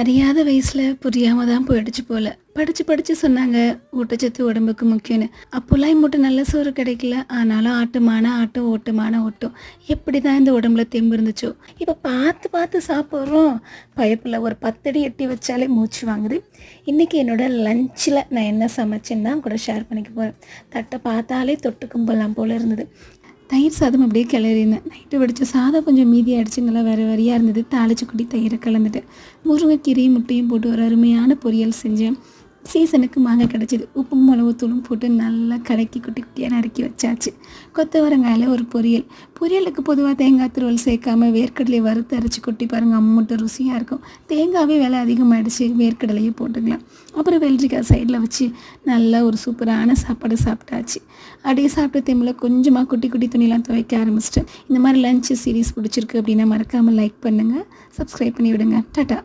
அறியாத வயசில் புரியாமல் தான் போயிடுச்சு போல். படித்து படித்து சொன்னாங்க ஊட்டச்சத்து உடம்புக்கு முக்கியம்னு. அப்போல்லாம் மட்டும் நல்ல சோறு கிடைக்கல. ஆனாலும் ஆட்டுமான ஆட்டம் ஓட்டுமான ஓட்டம். எப்படி தான் இந்த உடம்புல தெம்பு இருந்துச்சோ. இப்போ பார்த்து பார்த்து சாப்பிட்றோம். பயப்பில் ஒரு பத்தடி எட்டி வச்சாலே மூச்சு வாங்குது. இன்றைக்கி என்னோட லஞ்சில் நான் என்ன சமைச்சேன்னு தான் கூட ஷேர் பண்ணிக்க போகிறேன் தட்டை பார்த்தாலே தொட்டு கும்பலாம் போல் இருந்தது. தயிர் சாதம் அப்படியே கிளறினேன் நைட்டு வடித்த சாதம் கொஞ்சம் மீதி அடிச்சுங்களா வேறு வரியாக இருந்தது. தாளிச்சு குடி தயிரை கலந்துட்டு முருங்கைக்கீரையும் முட்டையும் போட்டு ஒரு அருமையான பொரியல் செஞ்சேன். சீசனுக்கு மாங்காய் கிடச்சிது. உப்பு மிளகுத்தூளும் போட்டு நல்லா கலக்கி குட்டி குட்டியாக நறுக்கி வச்சாச்சு. கொத்தவரங்காயில் ஒரு பொரியல். பொரியலுக்கு பொதுவாக தேங்காய் துருவல் சேர்க்காம வேர்க்கடலையை வறுத்து அரைச்சி கொட்டி பாருங்கள் அம்மட்டும் ருசியாக இருக்கும். தேங்காவே விலை அதிகமாகிடுச்சு வேர்க்கடலையே போட்டுக்கலாம். அப்புறம் வெள்ளரிக்காய் சைடில் வச்சு நல்லா ஒரு சூப்பரான சாப்பாடு சாப்பிட்டாச்சு. அப்படியே சாப்பிட்ட தெம்பில் கொஞ்சமாக குட்டி குட்டி துணிலாம் துவைக்க ஆரம்பிச்சிட்டேன். இந்த மாதிரி லஞ்சு சீரீஸ் பிடிச்சிருக்கு அப்படின்னா மறக்காமல் லைக் பண்ணுங்கள் சப்ஸ்கிரைப் பண்ணி விடுங்க டாட்டா.